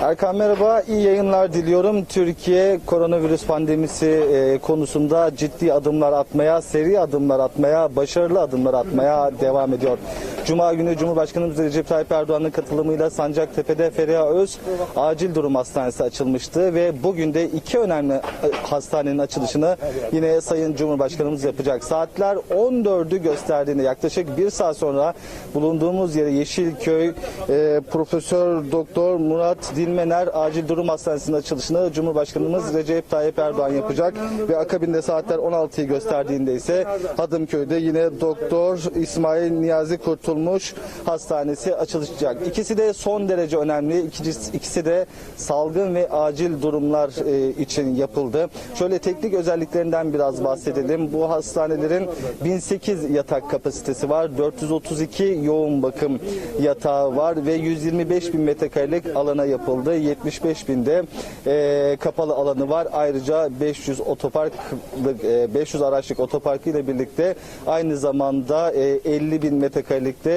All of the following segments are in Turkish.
Erkan merhaba, iyi yayınlar diliyorum. Türkiye koronavirüs pandemisi e, konusunda ciddi adımlar atmaya, seri adımlar atmaya, başarılı adımlar atmaya devam ediyor. Cuma günü Cumhurbaşkanımız Recep Tayyip Erdoğan'ın katılımıyla Sancaktepe'de Feriha Öz Acil Durum Hastanesi açılmıştı ve bugün de iki önemli e, hastanenin açılışını yine Sayın Cumhurbaşkanımız yapacak. Saatler 14'ü gösterdiğinde yaklaşık bir saat sonra bulunduğumuz yere Yeşilköy e, Profesör Doktor Murat Dilmener Acil Durum Hastanesi'nin açılışını Cumhurbaşkanımız Recep Tayyip Erdoğan yapacak ve akabinde saatler 16'yı gösterdiğinde ise Hadımköy'de yine Doktor İsmail Niyazi Kurtulmuş Hastanesi açılacak. İkisi de son derece önemli. İkincisi, ikisi de salgın ve acil durumlar e, için yapıldı. Şöyle teknik özelliklerinden biraz bahsedelim. Bu hastanelerin 1008 yatak kapasitesi var. 432 yoğun bakım yatağı var ve 125 bin metrekarelik alana yapıldı. 75 binde e, kapalı alanı var. Ayrıca 500 otopark e, 500 araçlık otoparkı ile birlikte aynı zamanda e, 50 bin metrekarelikte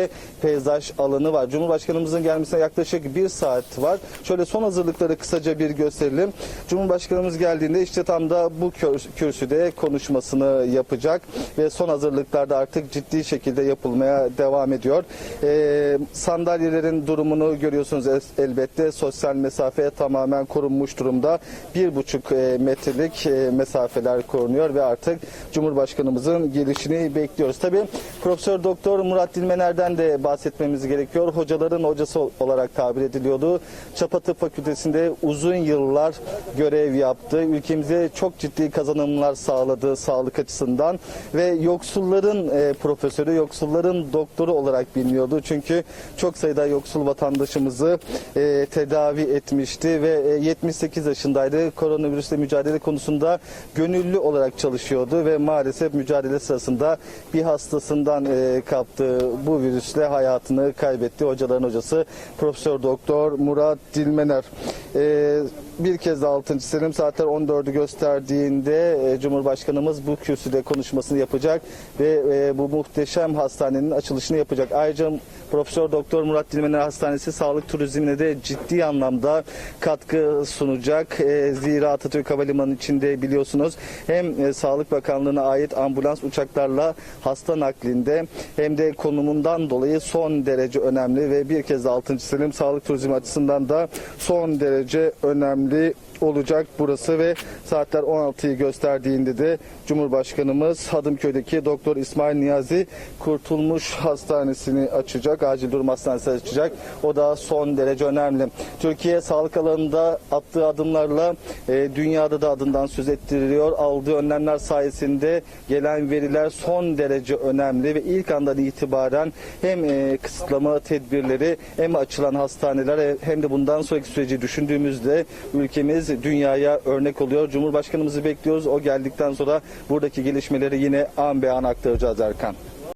peyzaj alanı var. Cumhurbaşkanımızın gelmesine yaklaşık bir saat var. Şöyle son hazırlıkları kısaca bir gösterelim. Cumhurbaşkanımız geldiğinde işte tam da bu kür- kürsüde konuşmasını yapacak ve son hazırlıklarda artık ciddi şekilde yapılmaya devam ediyor. Ee, sandalyelerin durumunu görüyorsunuz elbette. Sosyal mesafe tamamen korunmuş durumda. Bir buçuk e, metrelik e, mesafeler korunuyor ve artık Cumhurbaşkanımızın gelişini bekliyoruz. Tabii Profesör Doktor Murat Dilmener'den de bahsetmemiz gerekiyor. Hocaların hocası olarak tabir ediliyordu. Çapa Tıp Fakültesi'nde uzun yıllar görev yaptı. Ülkemize çok ciddi kazanımlar sağladı sağlık açısından ve yoksulların e, profesörü, yoksulların doktoru olarak biliniyordu. Çünkü çok sayıda yoksul vatandaşımızı e, tedavi etmişti ve e, 78 yaşındaydı. Koronavirüsle mücadele konusunda gönüllü olarak çalışıyordu ve maalesef mücadele sırasında bir hastasından e, kaptığı bu virüsle hayatını kaybetti. Hocaların hocası Profesör Doktor Murat Dilmener. E, bir kez daha altın çizelim. Saatler 14'ü gösterdiğinde e, Cumhurbaşkanımız bu kürsüde konuşmasını yapacak ve e, bu muhteşem hastanenin açılışını yapacak. Ayrıca Profesör Doktor Murat Dilmener Hastanesi sağlık turizmine de ciddi anlamda katkı sunacak. E, zira Atatürk Havalimanı içinde biliyorsunuz hem Sağlık Bakanlığı'na ait ambulans uçaklarla hasta naklinde hem de konumundan dolayı son derece önemli ve bir kez daha altın çizelim. Sağlık turizmi açısından da son derece önemli olacak burası ve saatler 16'yı gösterdiğinde de Cumhurbaşkanımız Hadımköy'deki Doktor İsmail Niyazi Kurtulmuş Hastanesi'ni açacak. Acil durum hastanesi açacak. O da son derece önemli. Türkiye sağlık alanında attığı adımlarla e, dünyada da adından söz ettiriliyor. Aldığı önlemler sayesinde gelen veriler son derece önemli ve ilk andan itibaren hem e, kısıtlama tedbirleri hem açılan hastaneler e, hem de bundan sonraki süreci düşündüğümüzde ülkemiz dünyaya örnek oluyor. Cumhurbaşkanımızı bekliyoruz. O geldikten sonra buradaki gelişmeleri yine an be an aktaracağız Erkan.